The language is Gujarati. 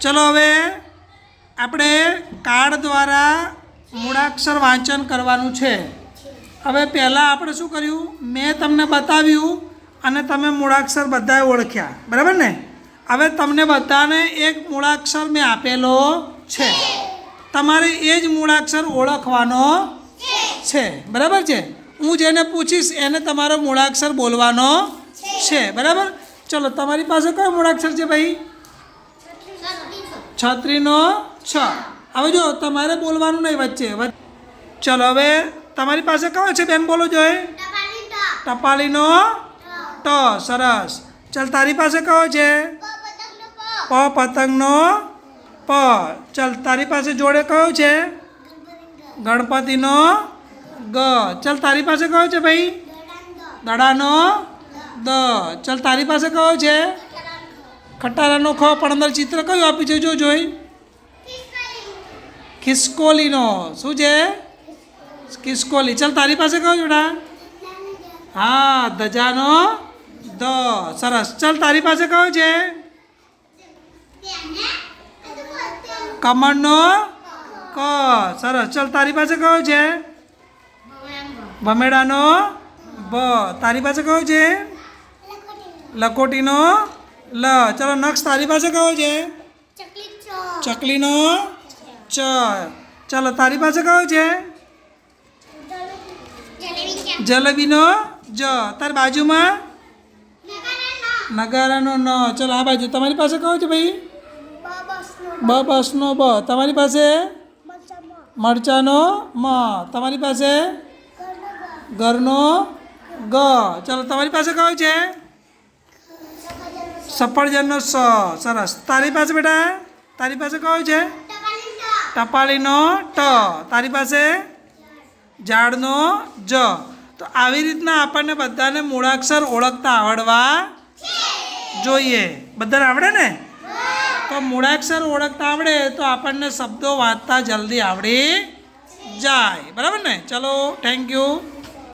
ચલો હવે આપણે કાર્ડ દ્વારા મૂળાક્ષર વાંચન કરવાનું છે. હવે પહેલાં આપણે શું કર્યું? મેં તમને બતાવ્યું અને તમે મૂળાક્ષર બધાએ ઓળખ્યા. બરાબર ને? હવે તમને બધાને એક મૂળાક્ષર મેં આપેલો છે. તમારે એ જ મૂળાક્ષર ઓળખવાનો છે. બરાબર છે? હું જેને પૂછીશ એને તમારો મૂળાક્ષર બોલવાનો છે. બરાબર? ચલો, તમારી પાસે કયો મૂળાક્ષર છે ભાઈ? છત્રીનો છ. હવે જો તમારે બોલવાનું નહીં વચ્ચે. વચ- ચલો હવે તમારી પાસે કયો છે બેન? બોલો જોઈએ ટપાલીનો ટ. સરસ. ચલ તારી પાસે કયો છે? પ પતંગનો પ. ચલ તારી પાસે જોડે કયો છે? ગણપતિનો. ગ. ચલ તારી પાસે કયો છે ભાઈ? દડાનો દ. ચલ તારી પાસે કયો છે? ખટારાનો ખ પણ અંદર ચિત્ર કયું આપ્યું છે? જો જોઈ. ખિસકોલીનો શું છે? ખિસકોલી ચલ તારી પાસે કયો જોડા. હા, ધજાનો દ. સરસ. ચલ તારી પાસે કયો છે કમળનો ક. સરસ. ચલ તારી પાસે કયો છે ભમેડાનો બ. તારી પાસે કયો છે લકોટીનો લ ચલો નક્ષ તારી પાસે કયો છે? ચકલીનો ચ ચલો તારી પાસે કયો છે? જલેબીનો જ. તારી બાજુમાં? નગારાનો. ન. ચલો આ બાજુ. તમારી પાસે કયો છે ભાઈ? બ. બસનો બ. તમારી પાસે? મરચાનો. મ. તમારી પાસે? ઘરનો ગ. ચલો તમારી પાસે કયો છે? સફરજનનો સ. સરસ. તારી પાસે બેટા, તારી પાસે કયો છે? ટપાલીનો ટ. તારી પાસે? ઝાડનો જ. તો આવી રીતના આપણને બધાને મૂળાક્ષર ઓળખતા આવડવા જોઈએ. બધાને આવડે ને? તો મૂળાક્ષર ઓળખતા આવડે તો આપણને શબ્દો વાંચતા જલ્દી આવડી જાય. બરાબર ને? ચલો થેન્ક યુ